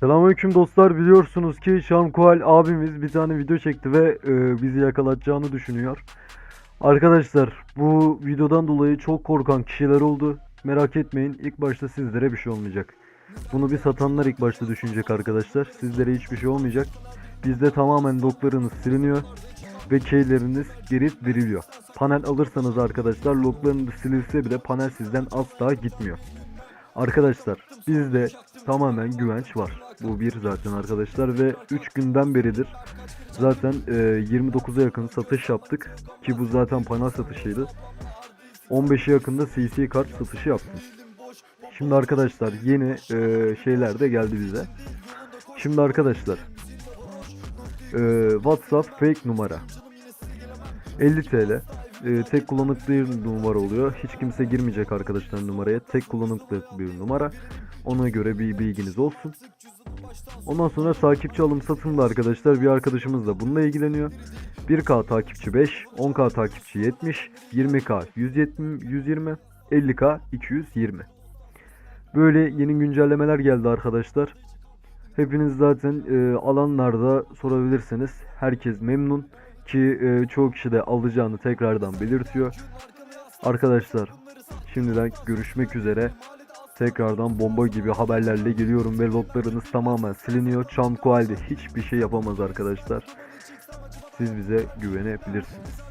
Selamünaleyküm dostlar biliyorsunuz ki Şamkual abimiz bir tane video çekti ve e, bizi yakalatacağını düşünüyor. Arkadaşlar bu videodan dolayı çok korkan kişiler oldu. Merak etmeyin ilk başta sizlere bir şey olmayacak. Bunu bir satanlar ilk başta düşünecek arkadaşlar. Sizlere hiçbir şey olmayacak. Bizde tamamen loglarınız siliniyor ve keyleriniz geri diriliyor. Panel alırsanız arkadaşlar loglarınız silinse bile panel sizden asla gitmiyor. Arkadaşlar bizde tamamen güvenç var. Bu bir zaten arkadaşlar ve 3 günden beridir zaten e, 29'a yakın satış yaptık ki bu zaten panel satışıydı. 15'e yakında CC kart satışı yaptım. Şimdi arkadaşlar yeni e, şeyler de geldi bize. Şimdi arkadaşlar e, WhatsApp fake numara 50 TL e, tek kullanıklı bir numara oluyor. Hiç kimse girmeyecek arkadaşlar numaraya. Tek kullanıklı bir numara. Ona göre bir bilginiz olsun. Ondan sonra takipçi alım satımda arkadaşlar bir arkadaşımız da bununla ilgileniyor. 1K takipçi 5, 10K takipçi 70, 20K 170, 120, 50K 220. Böyle yeni güncellemeler geldi arkadaşlar. Hepiniz zaten e, alanlarda sorabilirsiniz. Herkes memnun ki e, çoğu kişi de alacağını tekrardan belirtiyor. Arkadaşlar şimdiden görüşmek üzere. Tekrardan bomba gibi haberlerle geliyorum ve loglarınız tamamen siliniyor. Çamko halde hiçbir şey yapamaz arkadaşlar. Siz bize güvenebilirsiniz.